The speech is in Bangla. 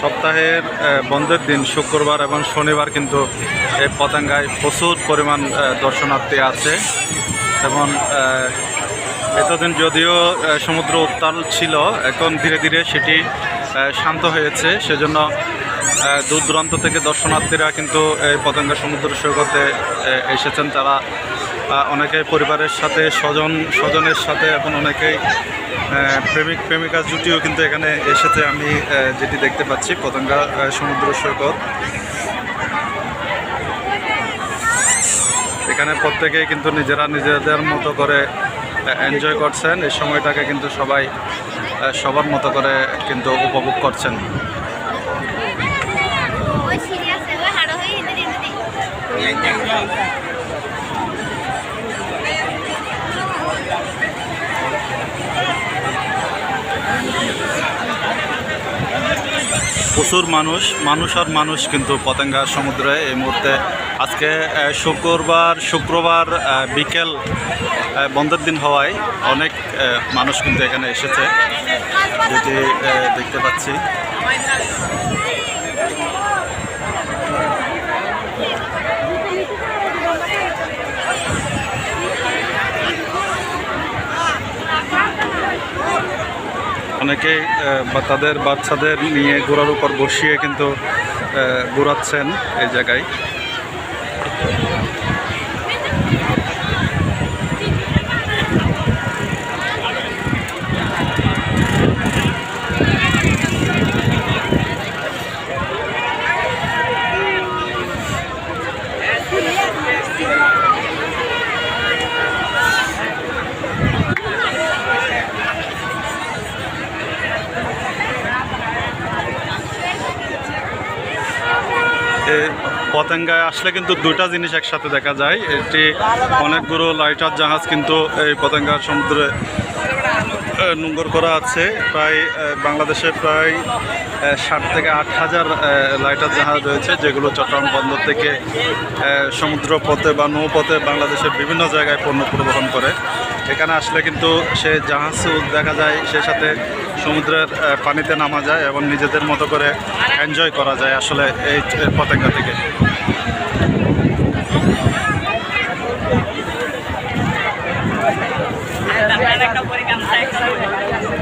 সপ্তাহের বন্ধের দিন, শুক্রবার এবং শনিবার কিন্তু এই পতেঙ্গায় প্রচুর পরিমাণ দর্শনার্থী আছে। এবং এতদিন যদিও সমুদ্র উত্তাল ছিল, এখন ধীরে ধীরে সেটি শান্ত হয়েছে। সেজন্য দূর দূরান্ত থেকে দর্শনার্থীরা কিন্তু এই পতেঙ্গা সমুদ্র সৈকতে এসেছেন। তারা অনেকে পরিবারের সাথে স্বজন স্বজনের সাথে এখন অনেকেই প্রেমিক প্রেমিকা জুটিও কিন্তু এখানে এসেছে। আমি যেটি দেখতে পাচ্ছি পতেঙ্গা সমুদ্র সৈকত। এখানে প্রত্যেকেই কিন্তু নিজেরা নিজেদের মতো করে এনজয় করছেন। এই সময়টাকে কিন্তু সবাই সবার মতো করে কিন্তু উপভোগ করছেন। ওই সিরিয়াস প্রচুর মানুষ মানুষ আর মানুষ কিন্তু পতেঙ্গা সমুদ্রে এই মুহূর্তে। আজকে শুক্রবার শুক্রবার বিকেল বন্ধের দিন হওয়ায় অনেক মানুষ কিন্তু এখানে এসেছে। যেটি দেখতে পাচ্ছি। অনেকেই বা তাদের বাচ্চাদের নিয়ে ঘোড়ার উপর বসিয়ে কিন্তু ঘোরাচ্ছেন এই জায়গায়। পতেঙ্গায় আসলে কিন্তু দুইটা জিনিস একসাথে দেখা যায়। এটি অনেকগুলো লাইটার জাহাজ কিন্তু এই পতেঙ্গার সমুদ্রে নোঙ্গর করা আছে। প্রায় বাংলাদেশে প্রায় ষাট থেকে আট হাজার লাইটার জাহাজ রয়েছে, যেগুলো চট্টগ্রাম বন্দর থেকে সমুদ্র পথে বা নৌপথে বাংলাদেশের বিভিন্ন জায়গায় পণ্য পরিবহন করে। এখানে আসলে কিন্তু সে জাহাজ দেখা যায়, সে সাথে সমুদ্রের পানিতে নামা যায় এবং নিজেদের মতো করে এনজয় করা যায় আসলে এই পতেঙ্গা থেকে। Exacto.